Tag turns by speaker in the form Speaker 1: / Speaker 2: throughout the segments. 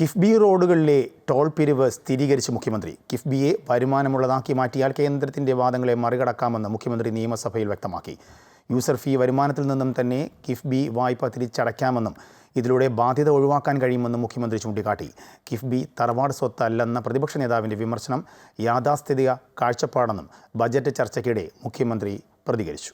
Speaker 1: KIIFB റോഡുകളിലെ toll പിരിവ് സ്ഥിരീകരിച്ച് മുഖ്യമന്ത്രി. കിഫ്ബിയെ വരുമാനമുള്ളതാക്കി മാറ്റിയാൽ കേന്ദ്രത്തിന്റെ വാദങ്ങളെ മറികടക്കാമെന്ന് മുഖ്യമന്ത്രി നിയമസഭയിൽ വ്യക്തമാക്കി. യൂസർ ഫീ വരുമാനത്തിൽ നിന്നും തന്നെ കിഫ്ബി വായ്പ തിരിച്ചടയ്ക്കാമെന്നും ഇതിലൂടെ ബാധ്യത ഒഴിവാക്കാൻ കഴിയുമെന്നും മുഖ്യമന്ത്രി ചൂണ്ടിക്കാട്ടി. കിഫ്ബി തറവാട് സ്വത്തല്ലെന്ന പ്രതിപക്ഷ നേതാവിന്റെ വിമർശനം യാഥാസ്ഥിതിക കാഴ്ചപ്പാടെന്നും ബജറ്റ് ചർച്ചയ്ക്കിടെ മുഖ്യമന്ത്രി പ്രതികരിച്ചു.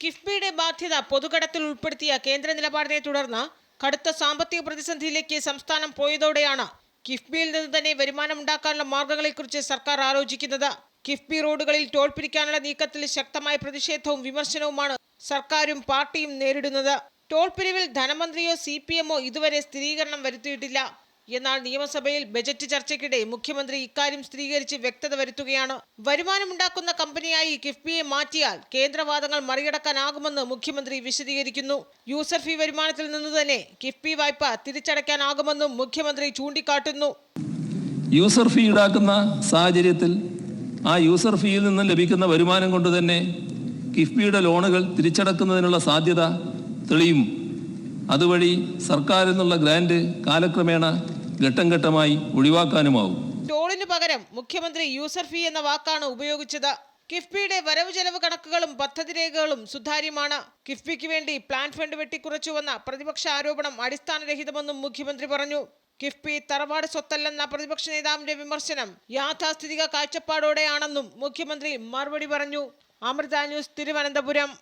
Speaker 2: കിഫ്ബിയുടെ ബാധ്യത പൊതുകടത്തിൽ ഉൾപ്പെടുത്തിയ കേന്ദ്ര നിലപാടിനെ തുടർന്ന് കടുത്ത സാമ്പത്തിക പ്രതിസന്ധിയിലേക്ക് സംസ്ഥാനം പോയതോടെയാണ് കിഫ്ബിയിൽ നിന്ന് തന്നെ വരുമാനം ഉണ്ടാക്കാനുള്ള മാർഗങ്ങളെക്കുറിച്ച് സർക്കാർ ആലോചിക്കുന്നത്. കിഫ്ബി റോഡുകളിൽ ടോൾ പിരിക്കാനുള്ള നീക്കത്തിൽ ശക്തമായ പ്രതിഷേധവും വിമർശനവുമാണ് സർക്കാരും പാർട്ടിയും നേരിടുന്നത്. ടോൾ പിരിവിൽ ധനമന്ത്രിയോ സി പി എമ്മോ ഇതുവരെ സ്ഥിരീകരണം വരുത്തിയിട്ടില്ല. എന്നാൽ നിയമസഭയിൽ ബജറ്റ് ചർച്ചയ്ക്കിടെ മുഖ്യമന്ത്രി ഇക്കാര്യം സ്ഥിരീകരിച്ച് വ്യക്തത വരുത്തുകയാണ്. വരുമാനമുണ്ടാക്കുന്ന കമ്പനിയായി കിഫ്ബിയെ മാറ്റിയാൽ കേന്ദ്രവാദങ്ങൾ മറികടക്കാനാകുമെന്ന് മുഖ്യമന്ത്രി വിശദീകരിക്കുന്നു. യൂസർ ഫീ വരുമാനത്തിൽ നിന്ന് തന്നെ കിഫ്ബി വായ്പ തിരിച്ചടയ്ക്കാനാകുമെന്നും മുഖ്യമന്ത്രി ചൂണ്ടിക്കാട്ടുന്നു.
Speaker 3: യൂസർ ഫീ ഈടാക്കുന്ന സാഹചര്യത്തിൽ ആ യൂസർ ഫീയിൽ നിന്നും ലഭിക്കുന്ന വരുമാനം കൊണ്ട് തന്നെ കിഫ്ബിയുടെ ലോണുകൾ തിരിച്ചടക്കുന്നതിനുള്ള സാധ്യത തെളിയും. അതുവഴി സർക്കാരിൽ നിന്നുള്ള ഗ്രാൻഡ് കാലക്രമേണ ഘട്ടം ഘട്ടമായി ഒഴിവാക്കാനുമാവും.
Speaker 2: ടോളിനു പകരം മുഖ്യമന്ത്രി യൂസർ ഫീ എന്ന വാക്കാണ് ഉപയോഗിച്ചത്. കിഫ്ബിയുടെ വരവ് ചെലവ് കണക്കുകളും പദ്ധതി രേഖകളും സുതാര്യമാണ്. കിഫ്ബിക്ക് വേണ്ടി പ്ലാൻ ഫണ്ട് വെട്ടിക്കുറച്ചുവെന്ന പ്രതിപക്ഷ ആരോപണം അടിസ്ഥാനരഹിതമെന്നും മുഖ്യമന്ത്രി പറഞ്ഞു. കിഫ്ബി തറവാട് സ്വത്തല്ലെന്ന പ്രതിപക്ഷ നേതാവിന്റെ വിമർശനം യാഥാസ്ഥിതിക കാഴ്ചപ്പാടോടെയാണെന്നും മുഖ്യമന്ത്രി മറുപടി പറഞ്ഞു. അമൃത ന്യൂസ് തിരുവനന്തപുരം.